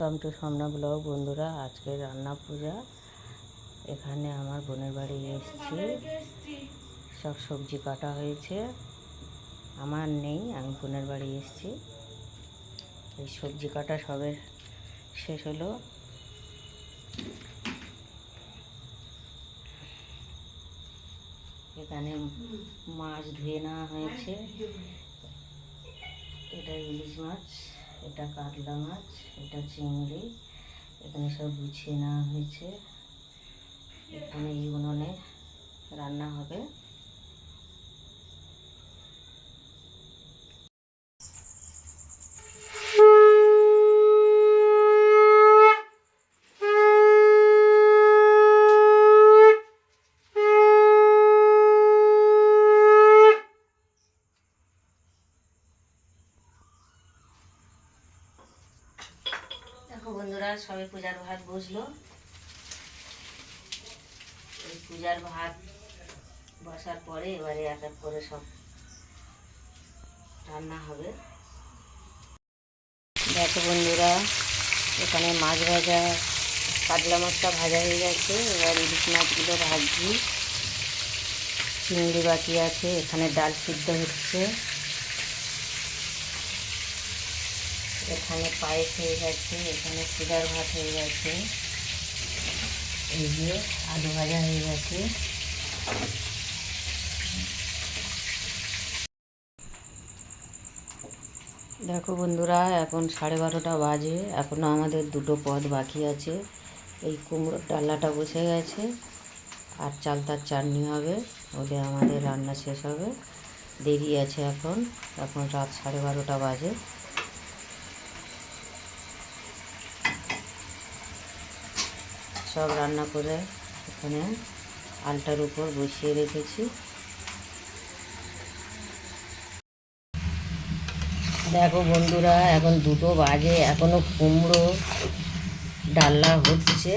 Welcome to সামনা blog, বন্ধুরা। আজকে রান্না পূজা। এখানে আমার বোনের বাড়ি এসেছি। সব সবজি কাটা হয়েছে। আমার নেই, আমি বোনের বাড়ি এসেছি। এই সবজি কাটা সবে শেষ হলো। এখানে মাছ ধুয়ে নেওয়া হয়েছে। এটা ইলিশ মাছ। এটা কাতলা মাছ, এটা চিংড়ি, এখানে সব গুছিয়ে নেওয়া হয়েছে। এখানে এই উনুনে রান্না হবে। বন্ধুরা, সবে পূজার ভাত বসল। পূজার ভাত বসার পরে এবারে এক এক করে সব রান্না হবে। দেখো বন্ধুরা, এখানে মাছ ভাজা, কাতলা মাছটা ভাজা হয়ে গেছে। এবার ইলিশ মাছগুলো ভাজছি। চিংড়ি বাকি আছে, এখানে ডাল সিদ্ধ হচ্ছে। এখানে পায়েস হয়ে গেছে, এখানে সুগার ভাত হয়ে গেছে। এই যে আলু ভাজা হয়ে গেছে। দেখো বন্ধুরা, এখন সাড়ে বারোটা বাজে এখনও আমাদের দুটো পদ বাকি আছে। এই কুমড়োর ডাল্লাটা বসে গেছে, আর চালতার চাটনি হবে ওলে আমাদের রান্না শেষ হবে। দেরি আছে এখন এখন রাত সাড়ে বারোটা বাজে। সব রান্না করে এখানে আলটার উপর বসিয়ে রেখেছি। দেখো বন্ধুরা, এখন দুটো বাজে, এখনও কুমড়ো ডাল্লা হচ্ছে।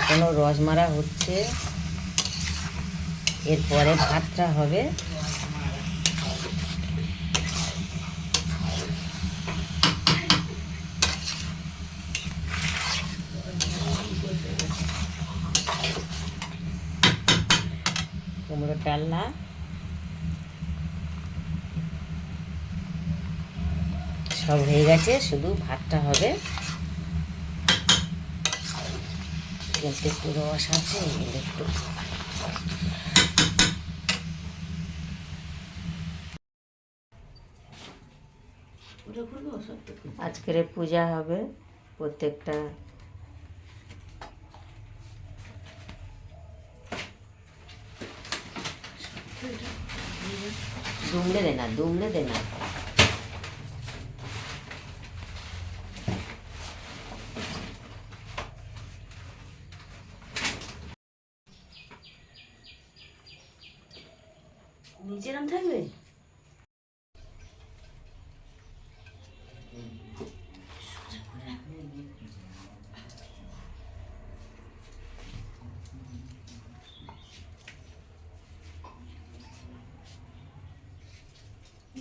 এখনও রসমারা হচ্ছে। এরপরে ভাতটা হবে। কুমড়োর ডালনা সব হয়ে গেছে শুধু ভাতটা হবে। কিন্তু একটু রস আছে একটু আজকের পূজা হবে প্রত্যেকটা না দুমড়ে দে না নিচে নাম থাকবে?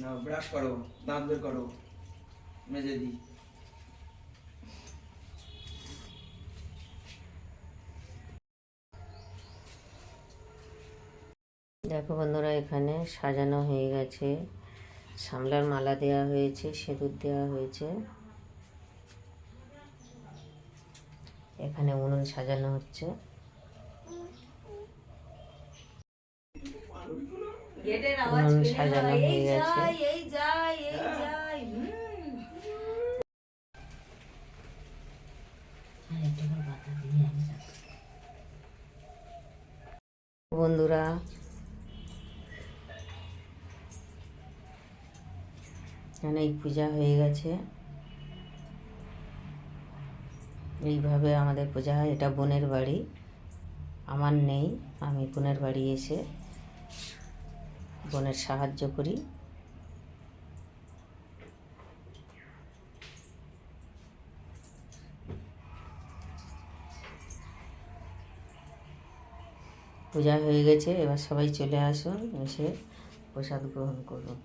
না ব্রাশ করো, দাঁত বের করো, মেজে দিই। দেখো বন্ধুরা, এখানে সাজানো হয়ে গেছে। সামলার মালা দেওয়া হয়েছে, সিঁদুর দেওয়া হয়েছে। এখানে উনুন সাজানো হচ্ছে। উনুন সাজানো হয়ে গেছে। বন্ধুরা এখানে এই পূজা হয়ে গেছে। এইভাবে আমাদের পূজা হয়। এটা বোনের বাড়ি। আমার নেই আমি বোনের বাড়ি এসে বোনের সাহায্য করি। পূজা হয়ে গেছে এবার সবাই চলে আসুন এসে প্রসাদ গ্রহণ করুন।